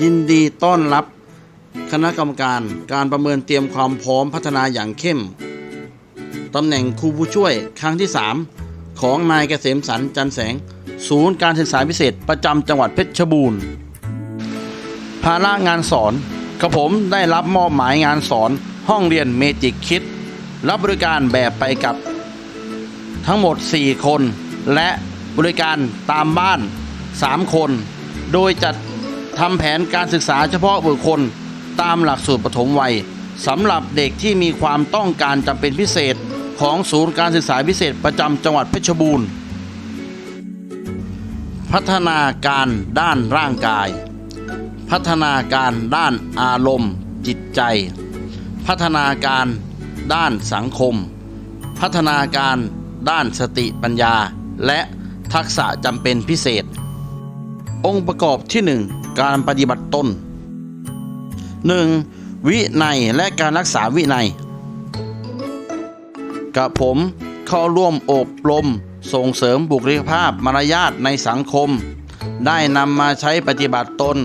ยินดีต้อนรับคณะกรรมการการประเมินเตรียมความพร้อมพัฒนาอย่างเข้มตำแหน่งครูผู้ช่วยครั้งที่ 3 ของนายเกษมสันจันแสง ศูนย์การศึกษาพิเศษประจำจังหวัดเพชรบูรณ์ภาระงานสอนกระผมได้รับมอบหมายงานสอนห้องเรียนเมจิกคิด รับบริการแบบไปกับ ทั้งหมด 4 คน และบริการตามบ้าน 3 คน โดยจัด ทำแผนการศึกษาเฉพาะบุคคล ตามหลักสูตรปฐมวัยสำหรับเด็กที่มีความต้องการจำเป็นพิเศษของศูนย์การศึกษาพิเศษประจำจังหวัดเพชรบูรณ์ พัฒนาการด้านร่างกาย พัฒนาการด้านอารมณ์ จิตใจ พัฒนาการด้านสังคม พัฒนาการด้านสติปัญญา และทักษะจำเป็นพิเศษ องค์ประกอบที่ 1 การปฏิบัติตน 1. วินัยและการรักษาวินัย กับผมเข้าร่วมอบรมส่งเสริมบุคลิกภาพมารยาทในสังคม ได้นำมาใช้ปฏิบัติตน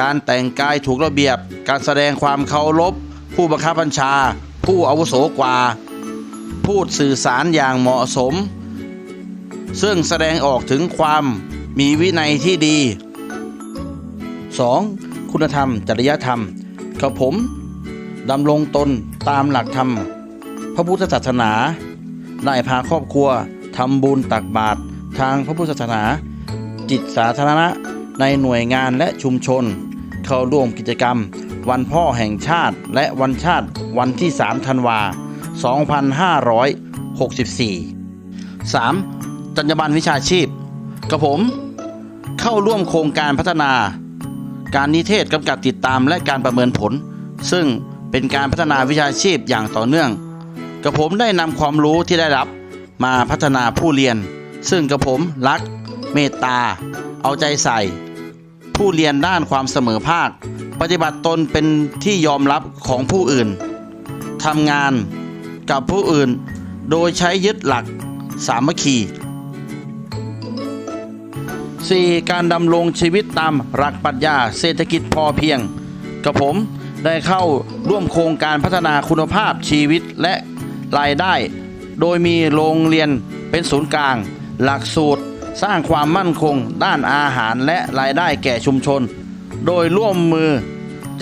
การแต่งกายถูกระเบียบ การแสดงความเคารพ ผู้บังคับบัญชา ผู้อาวุโสกว่า พูดสื่อสารอย่างเหมาะสม ซึ่งแสดงออกถึงความมีวินัยที่ดี 2. คุณธรรม จริยธรรมกับผมดำรงตนตามหลักธรรม พระพุทธศาสนา ได้พาครอบครัวทำบุญตักบาตรทางพระพุทธศาสนา จิตสาธารณะในหน่วยงานและชุมชน เข้าร่วมกิจกรรม วันพ่อแห่งชาติและวันชาติวันที่3ธันวา 2564 3. จรรยาบรรณวิชาชีพ กับผม เข้าร่วมโครงการพัฒนา การนิเทศกำกับติดตามและการประเมินผล ซึ่งเป็นการพัฒนาวิชาชีพอย่างต่อเนื่องกระผมได้นำความรู้ที่ได้รับมาพัฒนาผู้เรียน ซึ่งกระผมรัก เมตตา เอาใจใส่ ผู้เรียนด้านความเสมอภาค ปฏิบัติตนเป็นที่ยอมรับของผู้อื่นทำงานกับผู้อื่น โดยใช้ยึดหลักสามัคคี 4. การดำรงชีวิตตามหลักปรัชญาเศรษฐกิจพอเพียงกับผมได้เข้าร่วมโครงการพัฒนาคุณภาพชีวิตและรายได้ โดยมีโรงเรียนเป็นศูนย์กลาง หลักสูตรสร้างความมั่นคงด้านอาหารและรายได้แก่ชุมชน โดยร่วมมือ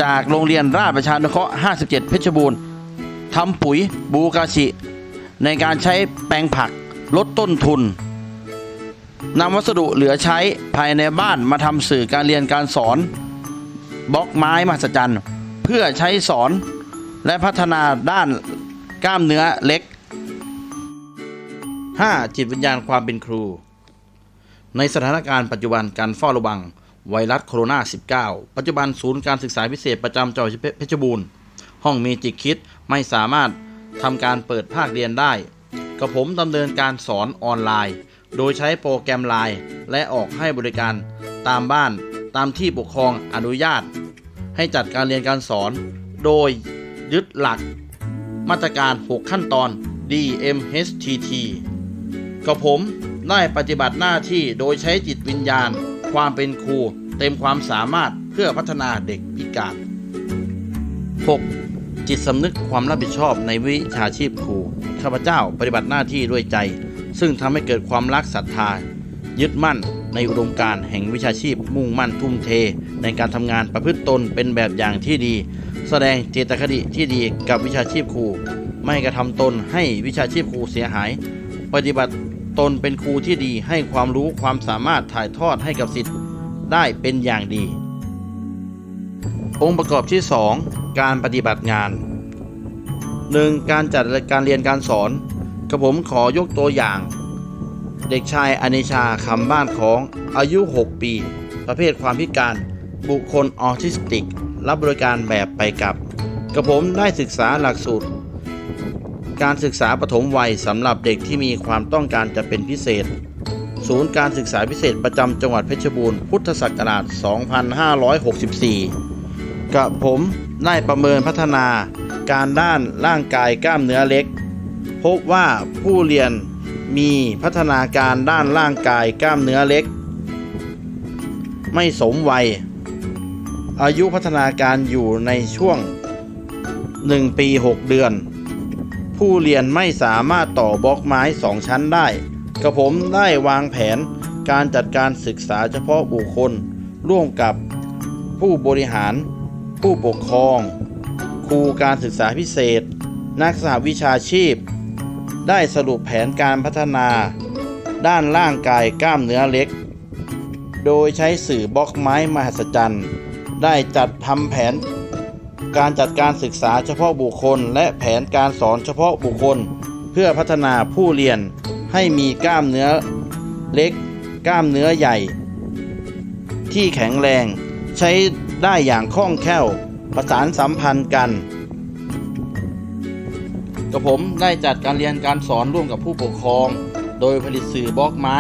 จากโรงเรียนราชประชานุเคราะห์ 57 เพชรบูรณ์ทำปุ๋ยบูกาชิ ในการใช้แปลงผักลดต้นทุน นำวัสดุเหลือใช้ภายในบ้านมาทำสื่อการเรียนการสอนบล็อกไม้มหัศจรรย์เพื่อใช้สอนและพัฒนาด้านกล้ามเนื้อเล็ก 5. จิตวิญญาณความเป็นครู ในสถานการณ์ปัจจุบันการเฝ้าระวัง ไวรัสโคโรนา 19 ปัจจุบันศูนย์การศึกษาพิเศษประจำจังหวัดเพชรบูรณ์ ห้องเมจิกคิดไม่สามารถทำการเปิดภาคเรียนได้ กระผมดำเนินการสอนออนไลน์ โดยใช้โปรแกรมไลน์และออกให้บริการตามบ้านตามที่ปกครองอนุญาต ให้จัดการเรียนการสอน โดยยึดหลัก มาตรการ 6 ขั้นตอน DMHTT กับผมได้ปฏิบัติหน้าที่โดยใช้จิตวิญญาณ ความเป็นครู เต็มความสามารถเพื่อพัฒนาเด็กพิการ 6. จิตสำนึกความรับผิดชอบในวิชาชีพครูข้าพเจ้าปฏิบัติหน้าที่ด้วยใจ ซึ่งทำให้เกิดความรักศรัทธา ยึดมั่นในอุดมการแห่งวิชาชีพมุ่งมั่นทุ่มเท ในการทำงานประพฤติตนเป็นแบบอย่างที่ดี แสดงเจตคติที่ดีกับวิชาชีพครู ไม่กระทำตนให้วิชาชีพครูเสียหาย ปฏิบัติตนเป็นครูที่ดีให้ความรู้ความสามารถถ่ายทอดให้กับสิทธิ์ได้เป็นอย่างดี องค์ประกอบที่ 2 การปฏิบัติงาน 1. การจัดการเรียนการสอน กระผมขอยกตัวอย่าง เด็กชายอเนชาคำบ้านของอายุ 6 ปี ประเภทความพิการ บุคคลออทิสติก รับบริการแบบไปกับ กระผมได้ศึกษาหลักสูตร การศึกษาปฐมวัยสำหรับเด็กที่มีความต้องการจะเป็นพิเศษ ศูนย์การศึกษาพิเศษประจำจังหวัดเพชรบูรณ์พุทธศักราช 2564กับผมได้ประเมินพัฒนาการด้านร่างกายกล้ามเนื้อเล็ก พบว่าผู้เรียนมีพัฒนาการด้านร่างกายกล้ามเนื้อเล็ก ไม่สมวัย อายุพัฒนาการอยู่ในช่วง 1 ปี 6 เดือน ผู้เรียนไม่สามารถต่อบล็อกไม้2ชั้นได้ กระผมได้วางแผนการจัดการศึกษาเฉพาะบุคคล ร่วมกับผู้บริหาร ผู้ปกครอง ครูการศึกษาพิเศษ นักสหวิชาชีพ ได้สรุปแผนการพัฒนา ด้านร่างกายกล้ามเนื้อเล็ก โดยใช้สื่อบล็อกไม้มหัศจรรย์ ได้จัดทำแผน การจัดการศึกษาเฉพาะบุคคล และแผนการสอนเฉพาะบุคคล เพื่อพัฒนาผู้เรียนให้มีกล้ามเนื้อเล็ก กล้ามเนื้อใหญ่ ที่แข็งแรง ใช้ได้อย่างคล่องแคล่ว ประสานสัมพันธ์กัน กับผมได้จัดการเรียนการสอนร่วมกับผู้ปกครอง โดยผลิตสื่อบล็อกไม้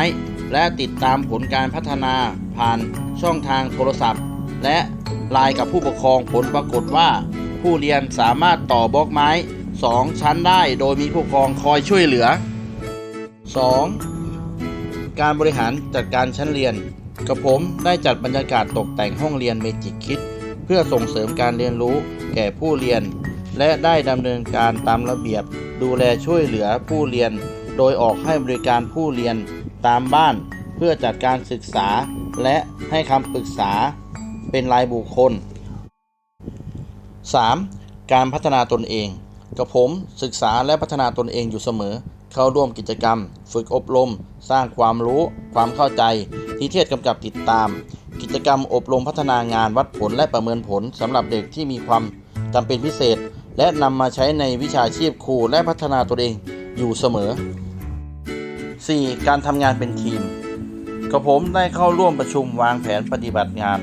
และติดตามผลการพัฒนาผ่านช่องทางโทรศัพท์ และไลน์กับผู้ปกครองผลปรากฏว่า ผู้เรียนสามารถต่อบล็อกไม้ 2 ชั้นได้โดยมีผู้ปกครองคอยช่วยเหลือ 2. การบริหารจัดการชั้นเรียน กับผมได้จัดบรรยากาศตกแต่งห้องเรียนเมจิกคิดเพื่อส่งเสริมการเรียนรู้แก่ผู้เรียน และได้ดำเนินการตามระเบียบ ดูแลช่วยเหลือผู้เรียน โดยออกให้บริการผู้เรียนตามบ้านเพื่อจัดการศึกษา และให้คำปรึกษาเป็นรายบุคคล 3. การพัฒนาตนเอง กับผมศึกษาและพัฒนาตนเองอยู่เสมอ เข้าร่วมกิจกรรม ฝึกอบรม สร้างความรู้ ความเข้าใจ นิเทศกำกับติดตาม กิจกรรมอบรมพัฒนางานวัดผลและประเมินผลสำหรับเด็กที่มีความจำเป็นพิเศษ และนำมาใช้ในวิชาชีพครูและพัฒนาตนเองอยู่เสมอ 4. การทำงานเป็นทีมกับผมได้เข้าร่วมประชุมวางแผนปฏิบัติงาน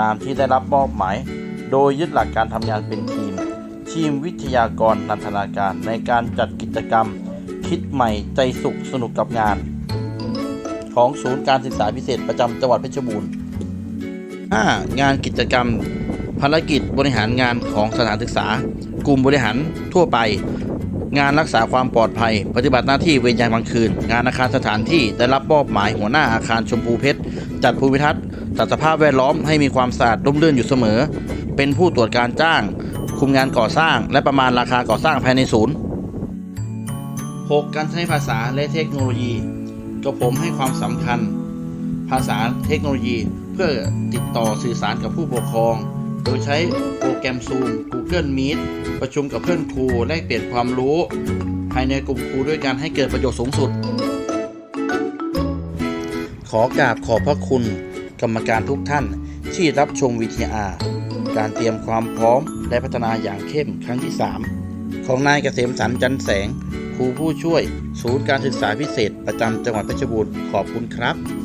ตามที่ได้รับมอบหมาย โดยยึดหลักการทำงานเป็นทีม ทีมวิทยากรนันทนาการในการจัดกิจกรรม คิดใหม่ใจสุขสนุกกับงาน ของศูนย์การศึกษาพิเศษประจำจังหวัดเพชรบูรณ์ 5. งานกิจกรรม ภารกิจบริหารงานของสถานศึกษา กลุ่มบริหารทั่วไป งานรักษาความปลอดภัย ปฏิบัติหน้าที่เวรยามกลางคืน งานอาคารสถานที่ได้รับมอบหมายหัวหน้าอาคารชมพูเพชร จัดภูมิทัศน์จัดสภาพแวดล้อมให้มีความสะอาดร่มรื่นอยู่เสมอ เป็นผู้ตรวจการจ้าง คุมงานก่อสร้าง และประมาณราคาก่อสร้างภายในศูนย์ 6. การใช้ภาษาและเทคโนโลยีกับผมให้ความสำคัญ ภาษาเทคโนโลยี เพื่อติดต่อสื่อสารกับผู้ปกครอง โดยใช้โปรแกรม Zoom Google Meet ประชุมกับเพื่อนครูแลกเปลี่ยนความรู้ ภายในกลุ่มครูด้วยกันให้เกิดประโยชน์สูงสุด ขอกราบขอบพระคุณกรรมการทุกท่านที่รับชม VTR การเตรียมความพร้อมและพัฒนาอย่างเข้มครั้งที่ 3 ของนายเกษมสันจันแสง ครูผู้ช่วย ศูนย์การศึกษาพิเศษ ประจำจังหวัดเพชรบูรณ์ขอบคุณครับ